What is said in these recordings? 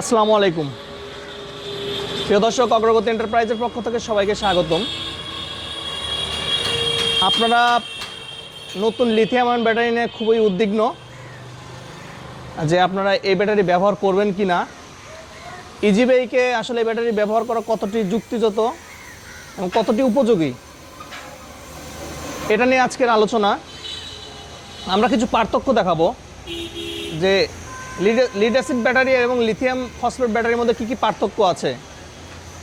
আসসালামু আলাইকুম। প্রিয় দর্শক, অগ্রগতি এন্টারপ্রাইজের পক্ষ থেকে সবাইকে স্বাগতম। আপনারা নতুন লিথিয়াম আয়ন ব্যাটারি নিয়ে খুবই উদ্বিগ্ন যে আপনারা এই ব্যাটারি ব্যবহার করবেন কি না ইজিবাইকে আসলে এই ব্যাটারি ব্যবহার করা কতটি যুক্তিযত এবং কতটি উপযোগী? এটা নিয়ে আজকের আলোচনা। আমরা কিছু পার্থক্য দেখাবো যে লিড অ্যাসিড ব্যাটারি এবং লিথিয়াম ফসফেট ব্যাটারির মধ্যে কী কী পার্থক্য আছে?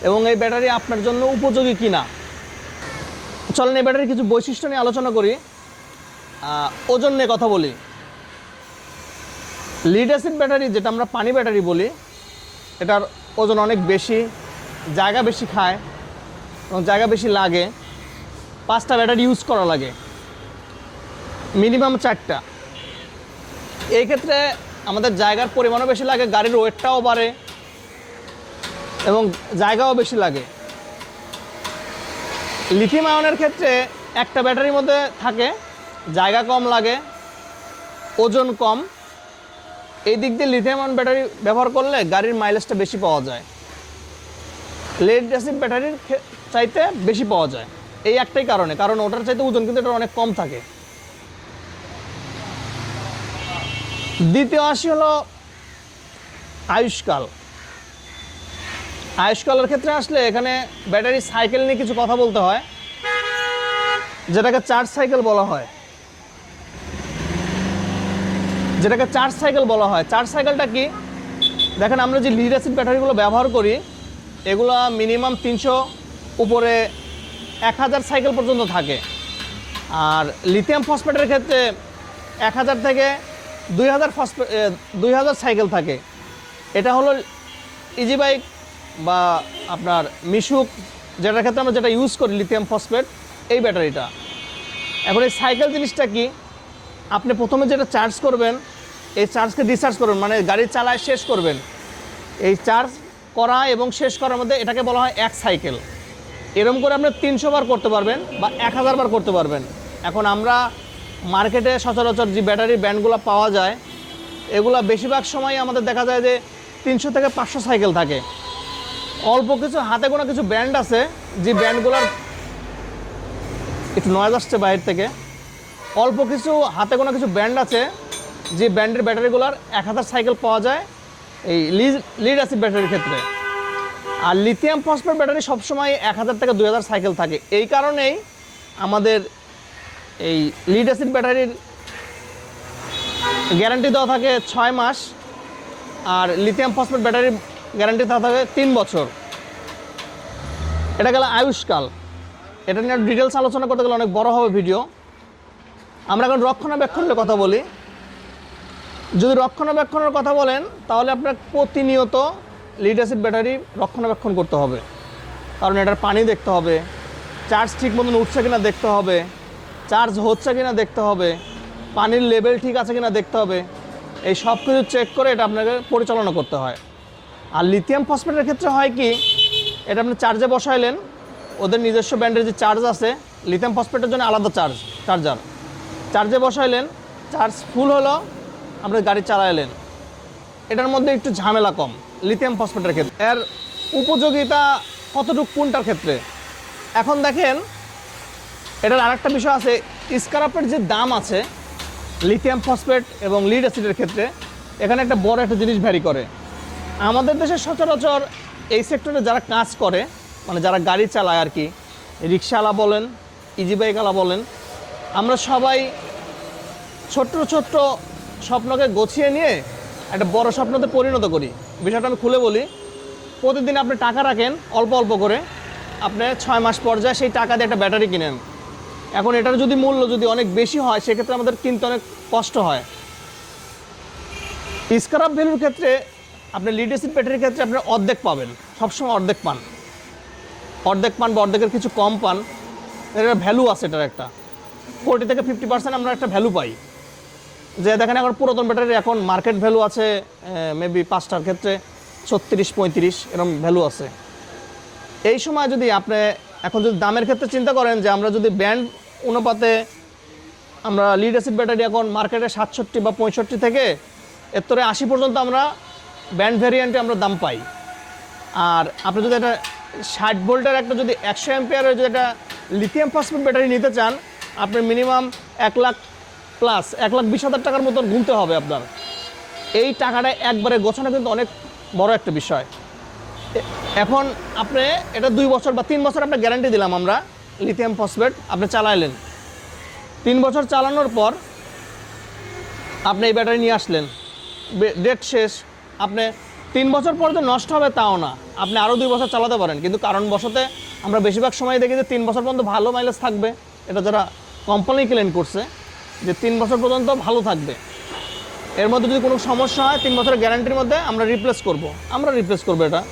এবং এই ব্যাটারি আপনার জন্য উপযোগী কি না চলেন এই ব্যাটারির কিছু বৈশিষ্ট্য নিয়ে আলোচনা করি। ওজন নিয়ে কথা বলি। লিড অ্যাসিড ব্যাটারি যেটা আমরা পানি ব্যাটারি বলি, এটার ওজন অনেক বেশি, জায়গা বেশি খায়, এবং জায়গা বেশি লাগে, পাঁচটা ব্যাটারি ইউজ করা লাগে। মিনিমাম চারটা। এই ক্ষেত্রে আমাদের জায়গার পরিমাণও বেশি লাগে, গাড়ির ওয়েটটাও বাড়ে এবং জায়গাও বেশি লাগে। লিথিয়াম আয়নের ক্ষেত্রে একটা ব্যাটারির মধ্যে থাকে, জায়গা কম লাগে, ওজন কম। এই দিক দিয়ে লিথিয়াম আয়ন ব্যাটারি ব্যবহার করলে গাড়ির মাইলেজটা বেশি পাওয়া যায়। লেড অ্যাসিড ব্যাটারির চাইতে বেশি পাওয়া যায়। এই একটাই কারণে, কারণ ওটার চাইতে ওজন কিন্তু এটা অনেক কম থাকে। দ্বিতীয় আসি হলো আয়ুষ্কাল। আয়ুষ্কালের ক্ষেত্রে আসলে এখানে ব্যাটারি সাইকেল নিয়ে কিছু কথা বলতে হয়, যেটাকে চার্জ সাইকেল বলা হয়। যেটাকে চার্জ সাইকেল বলা হয়। চার্জ সাইকেলটা কি? দেখেন আমরা যে লিড অ্যাসিড ব্যাটারিগুলো ব্যবহার করি, এগুলো মিনিমাম তিনশো উপরে এক হাজার সাইকেল পর্যন্ত থাকে। আর লিথিয়াম ফসফেটের ক্ষেত্রে এক হাজার থেকে দুই হাজার দুই হাজার সাইকেল থাকে। এটা হলো ইজি বাইক বা আপনার মিশুক যেটার ক্ষেত্রে আমরা যেটা ইউজ করি লিথিয়াম ফসফেট এই ব্যাটারিটা। এখন এই সাইকেল জিনিসটা কি? আপনি প্রথমে যেটা চার্জ করবেন, এই চার্জকে ডিসচার্জ করবেন মানে গাড়ি চালায় শেষ করবেন। এই চার্জ করা এবং শেষ করার মধ্যে এটাকে বলা হয় এক সাইকেল। এরকম করে আপনি তিনশো বার করতে পারবেন বা এক হাজার বার করতে পারবেন। এখন আমরা মার্কেটে সচরাচর যে ব্যাটারি ব্যান্ডগুলো পাওয়া যায়, এগুলা বেশিরভাগ সময় আমাদের দেখা যায় যে তিনশো থেকে পাঁচশো সাইকেল থাকে। অল্প কিছু হাতে গোনা কিছু ব্যান্ড আছে, যে ব্যান্ডগুলোর একটু নয়েজ আসছে বাইরে থেকে। অল্প কিছু হাতে গোনা কিছু ব্যান্ড আছে, যে ব্যান্ডের ব্যাটারিগুলোর এক হাজার সাইকেল পাওয়া যায় এই লিড লিড অ্যাসিড ব্যাটারির ক্ষেত্রে। আর লিথিয়াম ফসফেট ব্যাটারি সবসময় এক হাজার থেকে দুই হাজার সাইকেল থাকে। এই কারণেই আমাদের এই লিড অ্যাসিড ব্যাটারির গ্যারান্টি দেওয়া থাকে ছয় মাস আর লিথিয়াম ফসফেট ব্যাটারির গ্যারান্টি দেওয়া থাকে তিন বছর। এটা গেল আয়ুষ্কাল। এটা নিয়ে ডিটেলস আলোচনা করতে গেলে অনেক বড় হবে ভিডিও আমরা এখন রক্ষণাবেক্ষণের কথা বলি। যদি রক্ষণাবেক্ষণের কথা বলেন, তাহলে আপনার প্রতিনিয়ত লিড অ্যাসিড ব্যাটারি রক্ষণাবেক্ষণ করতে হবে। কারণ এটার পানি দেখতে হবে। চার্জ ঠিক মতন উঠছে কিনা দেখতে হবে। চার্জ হচ্ছে কিনা দেখতে হবে। পানির লেভেল ঠিক আছে কিনা দেখতে হবে। এই সব কিছু চেক করে এটা আপনাকে পরিচালনা করতে হয়। আর লিথিয়াম ফসফেটের ক্ষেত্রে হয় কি, এটা আপনি চার্জে বসাইলেন, ওদের নিজস্ব ব্র্যান্ডের যে চার্জ আছে লিথিয়াম ফসফেটের জন্য আলাদা চার্জ চার্জার চার্জে বসাইলেন চার্জ ফুল হলো, আপনি গাড়ি চালাইলেন। এটার মধ্যে একটু ঝামেলা কম লিথিয়াম ফসফেটের ক্ষেত্রে। এর উপযোগিতা কতটুকু কোনটার ক্ষেত্রে? এখন দেখেন এটার আরেকটা বিষয় আছে স্কারাপের যে দাম আছে লিথিয়াম ফসফেট এবং লিড অ্যাসিডের ক্ষেত্রে, এখানে একটা বড় একটা জিনিস ভ্যারি করে। আমাদের দেশে সচরাচর এই সেক্টরে যারা কাজ করে মানে যারা গাড়ি চালায় আর কি রিক্সাওয়ালা বলেন ইজি বাইকওয়ালা বলেন, আমরা সবাই ছোট্ট ছোট্ট স্বপ্নকে গছিয়ে নিয়ে একটা বড় স্বপ্নতে পরিণত করি। বিষয়টা আমি খুলে বলি, প্রতিদিন আপনি টাকা রাখেন, অল্প অল্প করে, আপনি ছয় মাস পর্যায়ে সেই টাকা দিয়ে একটা ব্যাটারি কিনেন। এখন এটার যদি মূল্য যদি অনেক বেশি হয়, সেক্ষেত্রে আমাদের কিনতে অনেক কষ্ট হয়। স্ক্রাপ ভ্যালুর ক্ষেত্রে আপনি লিড ব্যাটারির ক্ষেত্রে আপনি অর্ধেক পাবেন, সবসময় অর্ধেক পান। অর্ধেক পান বা অর্ধেকের কিছু কম পান এটার ভ্যালু আছে এটার একটা। ফোর্টি থেকে ফিফটি পার্সেন্ট আমরা একটা ভ্যালু পাই। যে দেখেন এখন পুরাতন ব্যাটারির এখন মার্কেট ভ্যালু আছে মেবি পাঁচটার ক্ষেত্রে ছত্রিশ পঁয়ত্রিশ এরকম ভ্যালু আছে। এই সময় যদি আপনি এখন যদি দামের ক্ষেত্রে চিন্তা করেন যে আমরা যদি ব্যান্ড অনুপাতে আমরা লিড অ্যাসিড ব্যাটারি এখন মার্কেটে সাতষট্টি বা পঁয়ষট্টি থেকে এর তোরে আশি পর্যন্ত আমরা ব্যান্ড ভ্যারিয়েন্টে আমরা দাম পাই। আর আপনি যদি একটা ষাট ভোল্টের একটা যদি একশো অ্যাম্পিয়ারের যদি একটা লিথিয়াম ফসফেট ব্যাটারি নিতে চান আপনার মিনিমাম এক লাখ প্লাস এক লাখ বিশ হাজার টাকার মতন গুনতে হবে আপনার। এই টাকাটা একবারে গোছানো কিন্তু অনেক বড় একটা বিষয়। এখন আপনি এটা দুই বছর বা তিন বছর আপনার গ্যারান্টি দিলাম আমরা লিথিয়াম ফসফেট আপনি চালাইলেন। তিন বছর চালানোর পর আপনি এই ব্যাটারি নিয়ে আসলেন। ডেট শেষ। আপনি তিন বছর পর যে নষ্ট হবে তাও না। আপনি আরও দুই বছর চালাতে পারেন। কিন্তু কারণ কারণবশতে আমরা বেশিরভাগ সময় দেখি যে তিন বছর পর্যন্ত ভালো মাইলেজ থাকবে। এটা যারা কোম্পানি ক্লেম করছে যে তিন বছর পর্যন্ত ভালো থাকবে। এর মধ্যে যদি কোনো সমস্যা হয়, তিন বছরের গ্যারান্টির মধ্যে আমরা রিপ্লেস করব। আমরা রিপ্লেস করব এটা।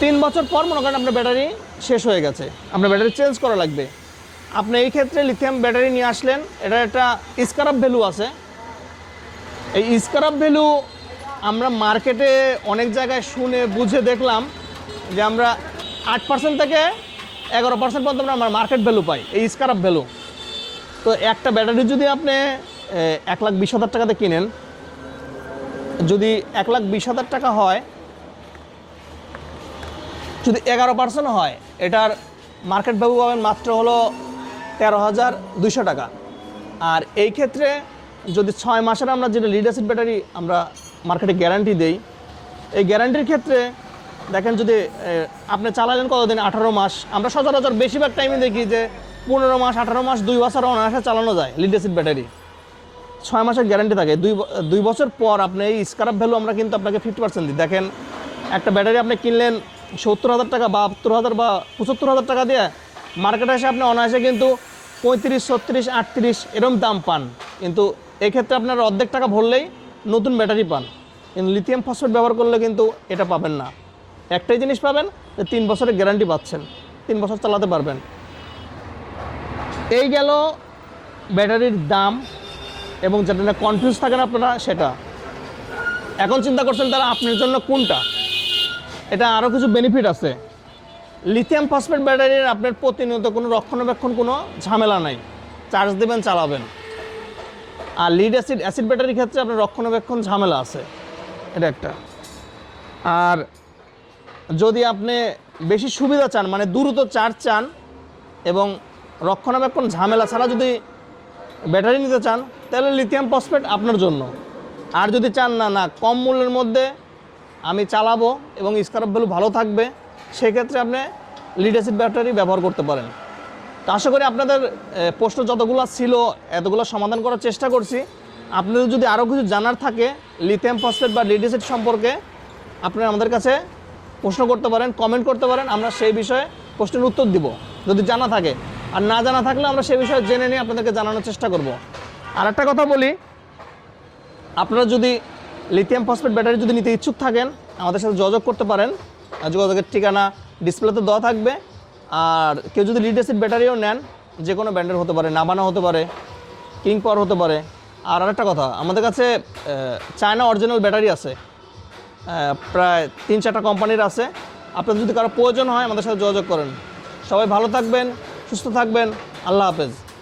তিন বছর পর মনে করেন আপনার ব্যাটারি শেষ হয়ে গেছে। আপনার ব্যাটারি চেঞ্জ করা লাগবে। আপনি এই ক্ষেত্রে লিথিয়াম ব্যাটারি নিয়ে আসলেন এটার একটা স্কারাপ ভ্যালু আছে। এই স্কারাপ ভ্যালু আমরা মার্কেটে অনেক জায়গায় শুনে বুঝে দেখলাম যে আমরা আট পার্সেন্ট থেকে এগারো পার্সেন্ট পর্যন্ত আমরা মার্কেট ভ্যালু পাই, এই স্কারাপ ভ্যালু তো একটা ব্যাটারি যদি আপনি এক লাখ বিশ হাজার টাকাতে কিনেন, যদি এক লাখ বিশ হাজার টাকা হয় যদি এগারো পার্সেন্ট হয়, এটার মার্কেট ভ্যালু পাবেন মাত্র হলো তেরো হাজার দুইশো টাকা। আর এই ক্ষেত্রে যদি ছয় মাসের আমরা যেটা লিড অ্যাসিড ব্যাটারি আমরা মার্কেটে গ্যারান্টি দেই, এই গ্যারান্টির ক্ষেত্রে দেখেন যদি আপনি চালালেন কতদিন? আঠারো মাস। আমরা সচরাচর বেশিরভাগ টাইমে দেখি যে পনেরো মাস, আঠারো মাস, দুই বছর অনায়াসে চালানো যায় লিড অ্যাসিড ব্যাটারি ছয় মাসের গ্যারান্টি থাকে। দুই দুই বছর পর আপনি এই স্কারাপ ভ্যালু আমরা কিন্তু আপনাকে ফিফটি পার্সেন্ট দিই। দেখেন, একটা ব্যাটারি আপনি কিনলেন সত্তর হাজার টাকা বা বাহাত্তর হাজার বা পঁচাত্তর হাজার টাকা দিয়ে মার্কেটে এসে আপনি অনায়াসে কিন্তু পঁয়ত্রিশ, ছত্রিশ, আটত্রিশ এরকম দাম পান। কিন্তু এক্ষেত্রে আপনার অর্ধেক টাকা ভরলেই নতুন ব্যাটারি পান। কিন্তু লিথিয়াম ফসফেট ব্যবহার করলে কিন্তু এটা পাবেন না। একটাই জিনিস পাবেন যে তিন বছরের গ্যারান্টি পাচ্ছেন। তিন বছর চালাতে পারবেন। এই গেল ব্যাটারির দাম এবং যেটা কনফিউজ থাকেন আপনারা সেটা। এখন চিন্তা করছেন তারা আপনার জন্য কোনটা? এটা আরও কিছু বেনিফিট আছে। লিথিয়াম ফসফেট ব্যাটারির আপনার প্রতিনিয়ত কোনো রক্ষণাবেক্ষণ, কোনো ঝামেলা নাই। চার্জ দেবেন, চালাবেন। আর লিড অ্যাসিড অ্যাসিড ব্যাটারির ক্ষেত্রে আপনার রক্ষণাবেক্ষণ ঝামেলা আছে। এটা একটা। আর যদি আপনি বেশি সুবিধা চান মানে দ্রুত চার্জ চান এবং রক্ষণাবেক্ষণ ঝামেলা ছাড়া যদি ব্যাটারি নিতে চান, তাহলে লিথিয়াম ফসফেট আপনার জন্য। আর যদি চান না না, কম মূল্যের মধ্যে আমি চালাবো এবং স্কারপ ভ্যালু ভালো থাকবে, সেক্ষেত্রে আপনি লিড অ্যাসিড ব্যাটারি ব্যবহার করতে পারেন। তো আশা করি আপনাদের প্রশ্ন যতগুলো ছিল, এতগুলো সমাধান করার চেষ্টা করছি। আপনাদের যদি আরও কিছু জানার থাকে লিথিয়াম ফসফেট বা লিড অ্যাসিড সম্পর্কে আপনারা আমাদের কাছে প্রশ্ন করতে পারেন কমেন্ট করতে পারেন, আমরা সেই বিষয়ে প্রশ্নের উত্তর দিব, যদি জানা থাকে। আর না জানা থাকলে আমরা সেই বিষয়ে জেনে নিয়ে আপনাদেরকে জানানোর চেষ্টা করব। আর একটা কথা বলি, আপনারা যদি লিথিয়াম ফসফেট ব্যাটারি যদি নিতে ইচ্ছুক থাকেন, আমাদের সাথে যোগাযোগ করতে পারেন। যোগাযোগের ঠিকানা ডিসপ্লেতে দেওয়া থাকবে। আর কেউ যদি লিড অ্যাসিড ব্যাটারিও নেন, যে কোনো ব্র্যান্ডের হতে পারে নাবানা হতে পারে কিং পাওয়ার হতে পারে। আর আরেকটা কথা, আমাদের কাছে চায়না অরিজিনাল ব্যাটারি আছে। প্রায় তিন চারটা কোম্পানির আছে। আপনাদের যদি কারও প্রয়োজন হয়, আমাদের সাথে যোগাযোগ করেন। সবাই ভালো থাকবেন, সুস্থ থাকবেন। আল্লাহ হাফেজ।